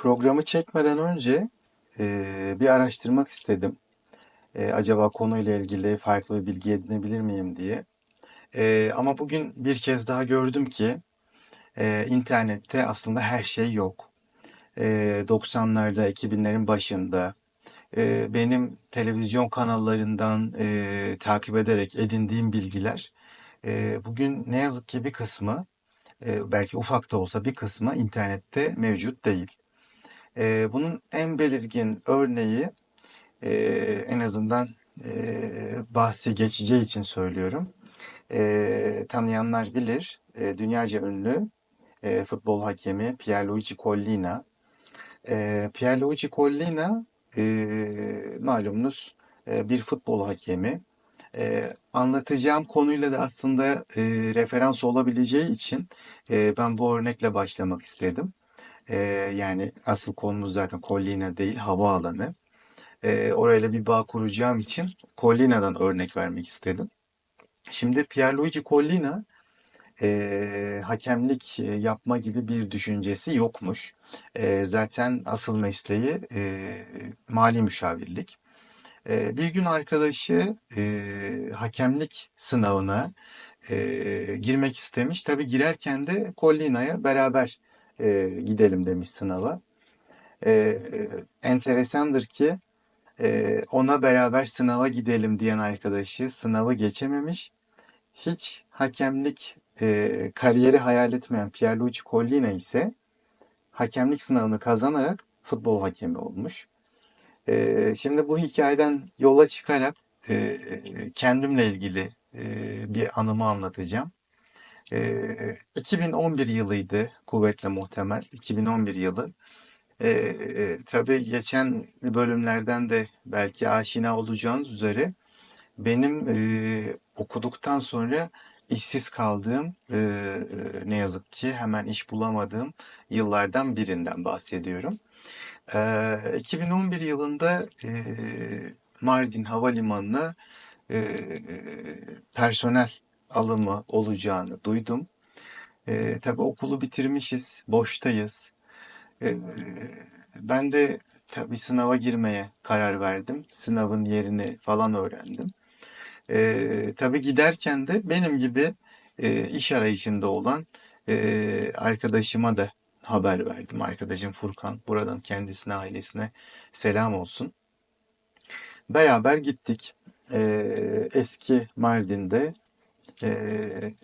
Programı çekmeden önce e, bir araştırmak istedim. E, acaba konuyla ilgili farklı bir bilgi edinebilir miyim diye. E, ama bugün bir kez daha gördüm ki e, internette aslında her şey yok. E, 90'larda, 2000'lerin başında e, benim televizyon kanallarından e, takip ederek edindiğim bilgiler e, bugün ne yazık ki bir kısmı e, belki ufak da olsa bir kısmı internette mevcut değil. E, bunun en belirgin örneği e, en azından e, bahsi geçeceği için söylüyorum. E, tanıyanlar bilir. E, dünyaca ünlü e, futbol hakemi Pierluigi Collina. E, Pierluigi Collina e, malumunuz e, bir futbol hakemi. E, anlatacağım konuyla da aslında e, referans olabileceği için e, ben bu örnekle başlamak istedim. E, yani asıl konumuz zaten Collina değil, havaalanı. E, orayla bir bağ kuracağım için Collina'dan örnek vermek istedim. Şimdi Pierluigi Collina e, hakemlik yapma gibi bir düşüncesi yokmuş. E, zaten asıl mesleği e, mali müşavirlik. E, bir gün arkadaşı e, hakemlik sınavına e, girmek istemiş. Tabii girerken de Collina'ya beraber e, gidelim demiş sınava. E, enteresandır ki e, ona beraber sınava gidelim diyen arkadaşı sınavı geçememiş. Hiç hakemlik e, kariyeri hayal etmeyen Pierluigi Collina ise hakemlik sınavını kazanarak futbol hakemi olmuş. E, şimdi bu hikayeden yola çıkarak e, kendimle ilgili e, bir anımı anlatacağım. E, 2011 yılıydı kuvvetle muhtemel. 2011 yılı. E, e, tabii geçen bölümlerden de belki aşina olacağınız üzere benim e, okuduktan sonra işsiz kaldığım e, ne yazık ki hemen iş bulamadığım yıllardan birinden bahsediyorum. E, 2011 yılında e, Mardin Havalimanı'na e, personel alımı olacağını duydum. E, tabii okulu bitirmişiz, boştayız. E, ben de tabii sınava girmeye karar verdim. Sınavın yerini falan öğrendim. E, tabii giderken de benim gibi e, iş arayışında olan e, arkadaşıma da haber verdim. Arkadaşım Furkan. Buradan kendisine, ailesine selam olsun. Beraber gittik. E, eski Mardin'de e,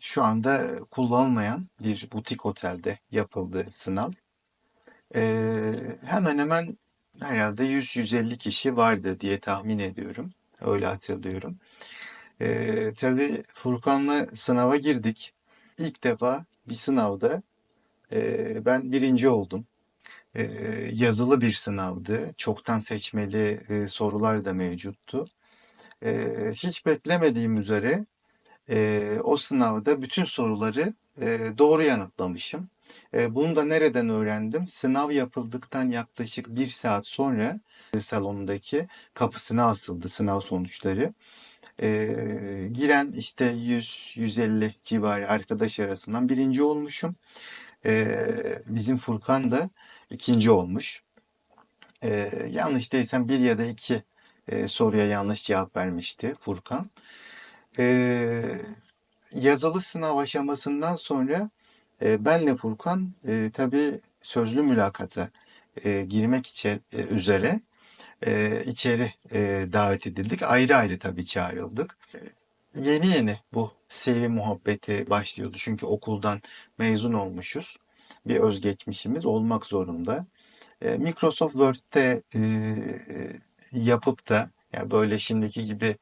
şu anda kullanılmayan bir butik otelde yapıldı sınav. E, hemen hemen herhalde 100-150 kişi vardı diye tahmin ediyorum. Öyle hatırlıyorum. Ee, tabii Furkan'la sınava girdik. İlk defa bir sınavda e, ben birinci oldum. E, yazılı bir sınavdı. Çoktan seçmeli e, sorular da mevcuttu. E, hiç beklemediğim üzere e, o sınavda bütün soruları e, doğru yanıtlamışım. E, bunu da nereden öğrendim? Sınav yapıldıktan yaklaşık bir saat sonra salonundaki kapısına asıldı sınav sonuçları. E, giren işte 100-150 civarı arkadaş arasından birinci olmuşum. E, bizim Furkan da ikinci olmuş. E, yanlış değilsem bir ya da iki e, soruya yanlış cevap vermişti Furkan. E, yazılı sınav aşamasından sonra e, benle Furkan e, tabii sözlü mülakata e, girmek içer, e, üzere e, içeri e, davet edildik. Ayrı ayrı tabii çağrıldık. E, yeni yeni bu CV muhabbeti başlıyordu. Çünkü okuldan mezun olmuşuz. Bir özgeçmişimiz olmak zorunda. E, Microsoft Word'te e, yapıp da yani böyle şimdiki gibi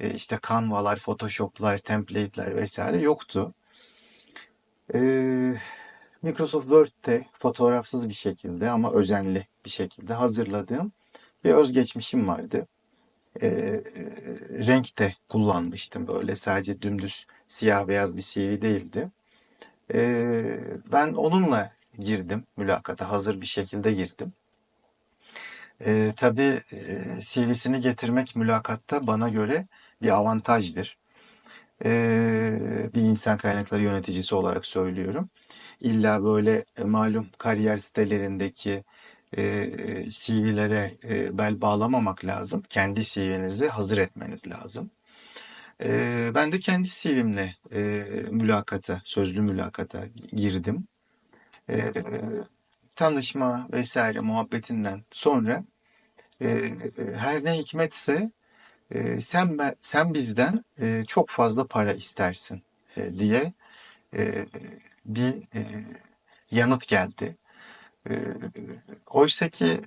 e, işte Canva'lar, Photoshop'lar, template'ler vesaire yoktu. E, Microsoft Word'te fotoğrafsız bir şekilde ama özenli bir şekilde hazırladığım bir özgeçmişim vardı. E, renk de kullanmıştım böyle sadece dümdüz siyah beyaz bir CV değildi. E, ben onunla girdim mülakata hazır bir şekilde girdim. E, tabii e, CV'sini getirmek mülakatta bana göre bir avantajdır. E, bir insan kaynakları yöneticisi olarak söylüyorum. illa böyle e, malum kariyer sitelerindeki e, CV'lere e, bel bağlamamak lazım. Kendi CV'nizi hazır etmeniz lazım. E, ben de kendi CV'mle e, mülakata, sözlü mülakata girdim. E, tanışma vesaire muhabbetinden sonra e, her ne hikmetse e, sen ben, sen bizden e, çok fazla para istersin e, diye e, bir e, yanıt geldi. E, oysa ki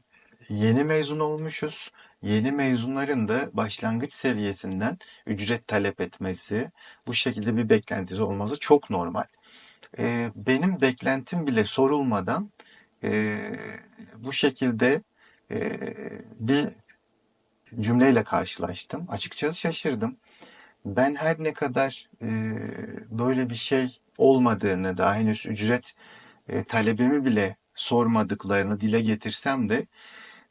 yeni mezun olmuşuz. Yeni mezunların da başlangıç seviyesinden ücret talep etmesi, bu şekilde bir beklentisi olması çok normal. E, benim beklentim bile sorulmadan e, bu şekilde e, bir cümleyle karşılaştım. Açıkçası şaşırdım. Ben her ne kadar e, böyle bir şey olmadığını, daha henüz ücret e, talebimi bile sormadıklarını dile getirsem de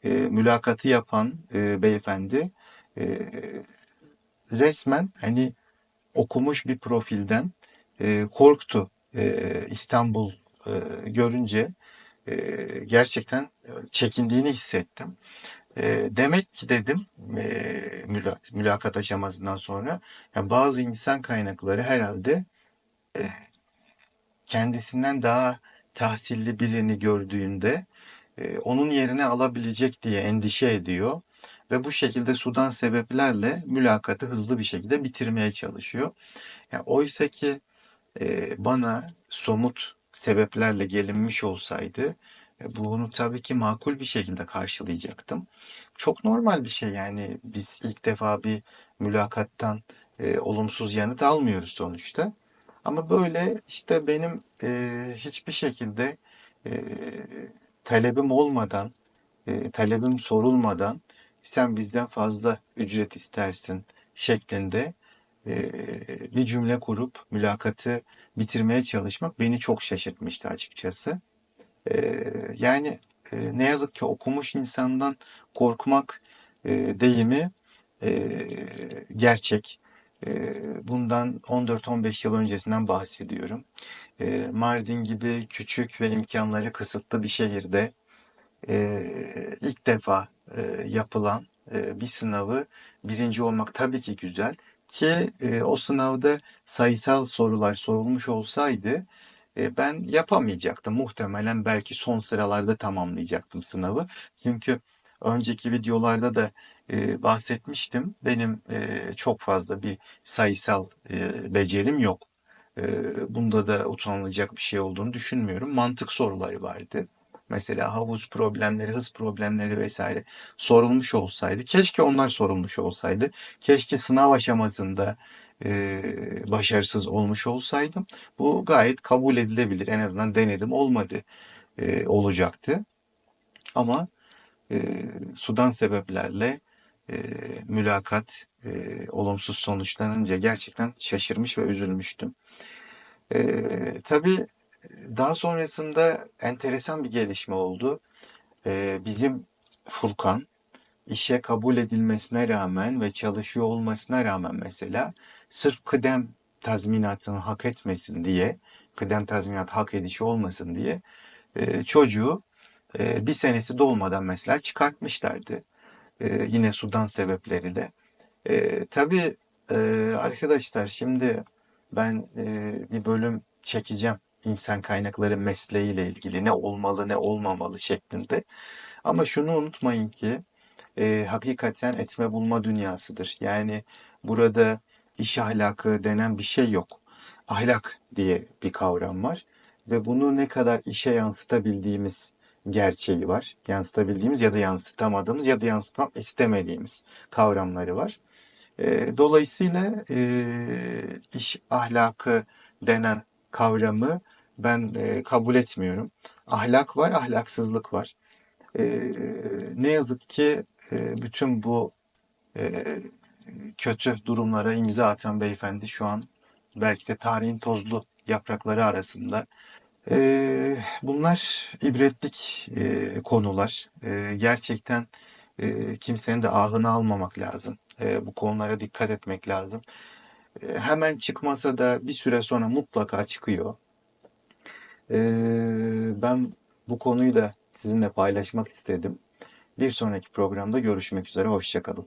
e, mülakatı yapan e, beyefendi e, resmen hani okumuş bir profilden e, korktu. E, İstanbul e, görünce e, gerçekten çekindiğini hissettim. E, demek ki dedim e, müla, mülakat aşamasından sonra yani bazı insan kaynakları herhalde e, kendisinden daha tahsilli birini gördüğünde e, onun yerine alabilecek diye endişe ediyor ve bu şekilde sudan sebeplerle mülakatı hızlı bir şekilde bitirmeye çalışıyor. Yani oysa ki e, bana somut sebeplerle gelinmiş olsaydı e, bunu tabii ki makul bir şekilde karşılayacaktım. Çok normal bir şey yani biz ilk defa bir mülakattan e, olumsuz yanıt almıyoruz sonuçta. Ama böyle işte benim e, hiçbir şekilde e, talebim olmadan, e, talebim sorulmadan sen bizden fazla ücret istersin şeklinde bir cümle kurup mülakatı bitirmeye çalışmak beni çok şaşırtmıştı açıkçası. E, yani e, ne yazık ki okumuş insandan korkmak e, deyimi e, gerçek. Bundan 14-15 yıl öncesinden bahsediyorum. Mardin gibi küçük ve imkanları kısıtlı bir şehirde ilk defa yapılan bir sınavı birinci olmak tabii ki güzel ki e, o sınavda sayısal sorular sorulmuş olsaydı e, ben yapamayacaktım. Muhtemelen belki son sıralarda tamamlayacaktım sınavı. Çünkü önceki videolarda da e, bahsetmiştim. Benim e, çok fazla bir sayısal e, becerim yok. E, bunda da utanılacak bir şey olduğunu düşünmüyorum. Mantık soruları vardı. Mesela havuz problemleri, hız problemleri vesaire sorulmuş olsaydı. Keşke onlar sorulmuş olsaydı. Keşke sınav aşamasında e, başarısız olmuş olsaydım. Bu gayet kabul edilebilir. En azından denedim olmadı e, olacaktı. Ama e, sudan sebeplerle e, mülakat e, olumsuz sonuçlanınca gerçekten şaşırmış ve üzülmüştüm. E, tabii daha sonrasında enteresan bir gelişme oldu. E, bizim Furkan işe kabul edilmesine rağmen ve çalışıyor olmasına rağmen mesela sırf kıdem tazminatını hak etmesin diye, kıdem tazminat hak edişi olmasın diye e, çocuğu e, bir senesi dolmadan mesela çıkartmışlardı. E, yine sudan sebepleriyle. E, tabii arkadaşlar şimdi ben bir bölüm çekeceğim insan kaynakları mesleğiyle ilgili ne olmalı ne olmamalı şeklinde. Ama şunu unutmayın ki e, hakikaten etme bulma dünyasıdır. Yani burada iş ahlakı denen bir şey yok. Ahlak diye bir kavram var ve bunu ne kadar işe yansıtabildiğimiz gerçeği var. Yansıtabildiğimiz ya da yansıtamadığımız ya da yansıtmak istemediğimiz kavramları var. E, dolayısıyla e, iş ahlakı denen kavramı ben e, kabul etmiyorum. Ahlak var, ahlaksızlık var. E, ne yazık ki e, bütün bu e, kötü durumlara imza atan beyefendi şu an belki de tarihin tozlu yaprakları arasında. E, bunlar ibretlik e, konular. E, gerçekten e, kimsenin de ahını almamak lazım. E, bu konulara dikkat etmek lazım. E, hemen çıkmasa da bir süre sonra mutlaka çıkıyor. Ee, ben bu konuyu da sizinle paylaşmak istedim. Bir sonraki programda görüşmek üzere, hoşça kalın.